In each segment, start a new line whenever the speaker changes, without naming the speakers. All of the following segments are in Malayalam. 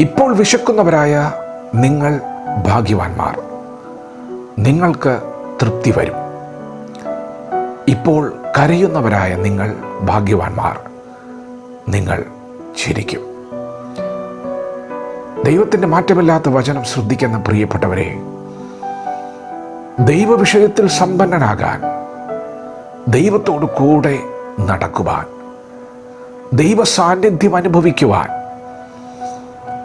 ഇപ്പോൾ വിശക്കുന്നവരായ നിങ്ങൾ ഭാഗ്യവാന്മാർ. നിങ്ങൾക്ക് തൃപ്തി വരും. ഇപ്പോൾ കരയുന്നവരായ നിങ്ങൾ ഭാഗ്യവാന്മാർ. നിങ്ങൾ ചിരിക്കും. ദൈവത്തിന്റെ മാറ്റമില്ലാത്ത വചനം ശ്രദ്ധിക്കുന്ന പ്രിയപ്പെട്ടവരെ ദൈവവിഷയത്തിൽ സമ്പന്നനാകാൻ ദൈവത്തോട് കൂടെ നടക്കുവാൻ ദൈവ സാന്നിധ്യം അനുഭവിക്കുവാൻ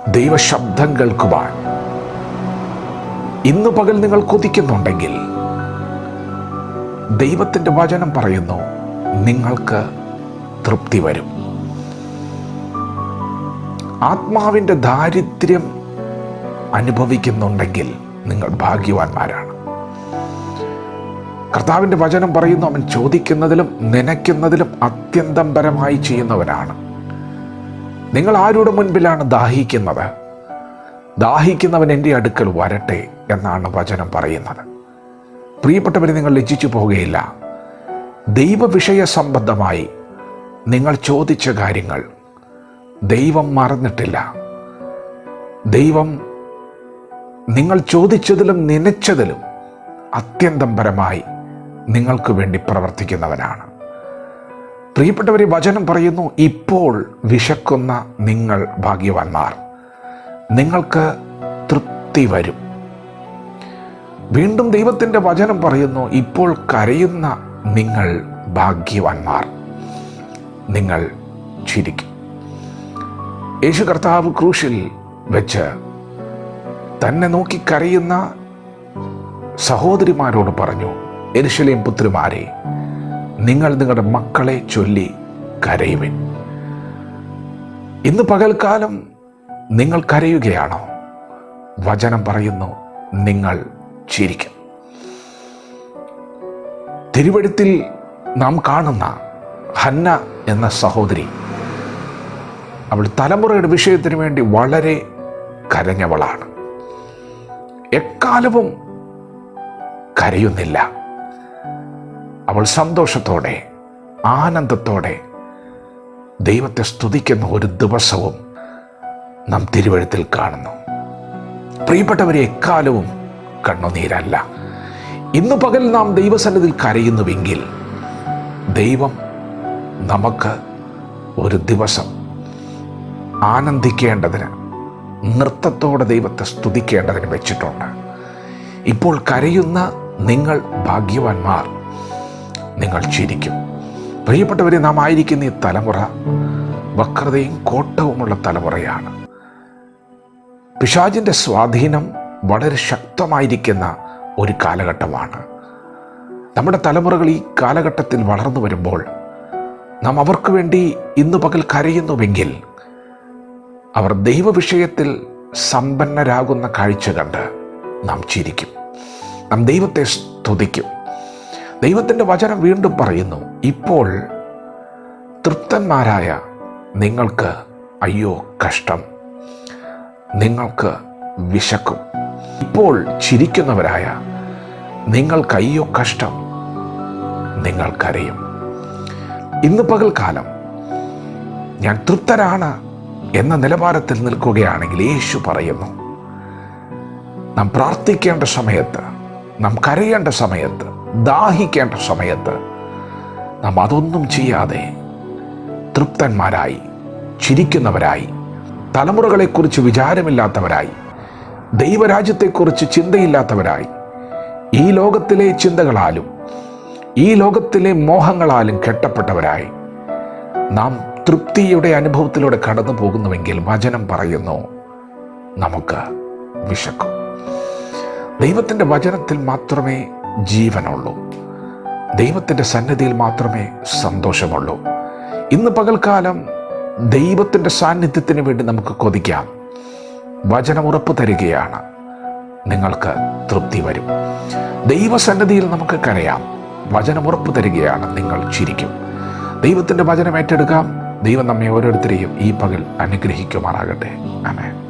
ദൈവശബ്ദം കേൾക്കുവാൻ ഇന്ന് പകൽ നിങ്ങൾ കൊതിക്കുന്നുണ്ടെങ്കിൽ ദൈവത്തിന്റെ വചനം പറയുന്നു നിങ്ങൾക്ക് തൃപ്തി വരും. ആത്മാവിന്റെ ദാരിദ്ര്യം അനുഭവിക്കുന്നുണ്ടെങ്കിൽ നിങ്ങൾ ഭാഗ്യവാന്മാരാണ്. കർത്താവിന്റെ വചനം പറയുന്നു അവൻ ചോദിക്കുന്നതിലും നനയ്ക്കുന്നതിലും അത്യന്തം പരമായി ചെയ്യുന്നവനാണ്. നിങ്ങൾ ആരുടെ മുൻപിലാണ് ദാഹിക്കുന്നത്? ദാഹിക്കുന്നവൻ എന്റെ അടുക്കൽ വരട്ടെ എന്നാണ് വചനം പറയുന്നത്. പ്രിയപ്പെട്ടവരെ നിങ്ങൾ ലജ്ജിച്ചു പോവുകയില്ല. ദൈവവിഷയ സംബന്ധമായി നിങ്ങൾ ചോദിച്ച കാര്യങ്ങൾ ദൈവം മറന്നിട്ടില്ല. ദൈവം നിങ്ങൾ ചോദിച്ചതിലും നനച്ചതിലും അത്യന്തം പരമായി നിങ്ങൾക്ക് വേണ്ടി പ്രവർത്തിക്കുന്നവനാണ്. പ്രിയപ്പെട്ടവരെ വചനം പറയുന്നു ഇപ്പോൾ വിശക്കുന്ന നിങ്ങൾ ഭാഗ്യവാന്മാർ. നിങ്ങൾക്ക് തൃപ്തി വരും. വീണ്ടും ദൈവത്തിന്റെ വചനം പറയുന്നു ഇപ്പോൾ കരയുന്ന നിങ്ങൾ ഭാഗ്യവാന്മാർ. നിങ്ങൾ ചിരിക്കും. യേശു കർത്താവ് ക്രൂശിൽ വെച്ച് തന്നെ നോക്കി കരയുന്ന സഹോദരിമാരോട് പറഞ്ഞു എരിശലേം പുത്രിമാരെ നിങ്ങൾ നിങ്ങളുടെ മക്കളെ ചൊല്ലി കരയുവിൻ. ഇന്ന് പകൽക്കാലം നിങ്ങൾ കരയുകയാണോ? വചനം പറയുന്നു നിങ്ങൾ ചിരിക്കും. തിരുവഴുത്തിൽ നാം കാണുന്ന ഹന്ന എന്ന സഹോദരി അവൾ തലമുറയുടെ വിഷയത്തിന് വേണ്ടി വളരെ കരഞ്ഞവളാണ്. എക്കാലവും കരയുന്നില്ല. അവൾ സന്തോഷത്തോടെ ആനന്ദത്തോടെ ദൈവത്തെ സ്തുതിക്കുന്ന ഒരു ദിവസവും നാം തിരുവഴുത്തിൽ കാണുന്നു. പ്രിയപ്പെട്ടവരെ എക്കാലവും കണ്ണുനീരല്ല. ഇന്ന് പകൽ നാം ദൈവസന്നിധിയിൽ കരയുന്നുവെങ്കിൽ ദൈവം നമുക്ക് ഒരു ദിവസം ആനന്ദിക്കേണ്ടതിന് നൃത്തത്തോടെ ദൈവത്തെ സ്തുതിക്കേണ്ടതിന് വെച്ചിട്ടുണ്ട്. ഇപ്പോൾ കരയുന്ന നിങ്ങൾ ഭാഗ്യവാന്മാർ. നിങ്ങൾ ചിരിക്കും. പ്രിയപ്പെട്ടവരെ നാം ആയിരിക്കുന്ന ഈ തലമുറ വക്രതയും കോട്ടവുമുള്ള തലമുറയാണ്. പിശാജിന്റെ സ്വാധീനം വളരെ ശക്തമായിരിക്കുന്ന ഒരു കാലഘട്ടമാണ്. നമ്മുടെ തലമുറകൾ ഈ കാലഘട്ടത്തിൽ വളർന്നു വരുമ്പോൾ നാം അവർക്ക് വേണ്ടി ഇന്ന് പകൽ കരയുന്നുവെങ്കിൽ അവർ ദൈവവിഷയത്തിൽ സമ്പന്നരാകുന്ന കാഴ്ച കണ്ട് നാം ചിരിക്കും. നാം ദൈവത്തെ സ്തുതിക്കും. ദൈവത്തിന്റെ വചനം വീണ്ടും പറയുന്നു ഇപ്പോൾ തൃപ്തന്മാരായ നിങ്ങൾക്ക് അയ്യോ കഷ്ടം. നിങ്ങൾക്ക് വിശക്കും. ഇപ്പോൾ ചിരിക്കുന്നവരായ നിങ്ങൾക്ക് അയ്യോ കഷ്ടം. നിങ്ങൾക്കറിയും. ഇന്ന് പകൽക്കാലം ഞാൻ തൃപ്തരാണ് എന്ന നിലവാരത്തിൽ നിൽക്കുകയാണെങ്കിൽ യേശു പറയുന്നു നാം പ്രാർത്ഥിക്കേണ്ട സമയത്ത് നാം കരയേണ്ട സമയത്ത് ദാഹിക്കേണ്ട സമയത്ത് നാം അതൊന്നും ചെയ്യാതെ തൃപ്തന്മാരായി ചിരിക്കുന്നവരായി തലമുറകളെക്കുറിച്ച് വിചാരമില്ലാത്തവരായി ദൈവരാജ്യത്തെക്കുറിച്ച് ചിന്തയില്ലാത്തവരായി ഈ ലോകത്തിലെ ചിന്തകളാലും ഈ ലോകത്തിലെ മോഹങ്ങളാലും കെട്ടപ്പെട്ടവരായി നാം തൃപ്തിയുടെ അനുഭവത്തിലൂടെ കടന്നു പോകുന്നുവെങ്കിൽ വചനം പറയുന്നു നമുക്ക് വിശക്കും. ദൈവത്തിന്റെ വചനത്തിൽ മാത്രമേ ജീവനുള്ളൂ. ദൈവത്തിന്റെ സന്നിധിയിൽ മാത്രമേ സന്തോഷമുള്ളൂ. ഇന്ന് പകൽക്കാലം ദൈവത്തിന്റെ സാന്നിധ്യത്തിന് വേണ്ടി നമുക്ക് കൊതിക്കാം. വചനം ഉറപ്പ് തരികയാണ്. നിങ്ങൾക്ക് തൃപ്തി വരും. ദൈവസന്നിധിയിൽ നമുക്ക് കരയാം. വചനം ഉറപ്പ് തരികയാണ്. നിങ്ങൾ ചിരിക്കും. ദൈവത്തിന്റെ വചനം ഏറ്റെടുക്കാം. ദൈവം നമ്മെ ഓരോരുത്തരെയും ഈ പകൽ അനുഗ്രഹിക്കുമാറാകട്ടെ. ആമേൻ.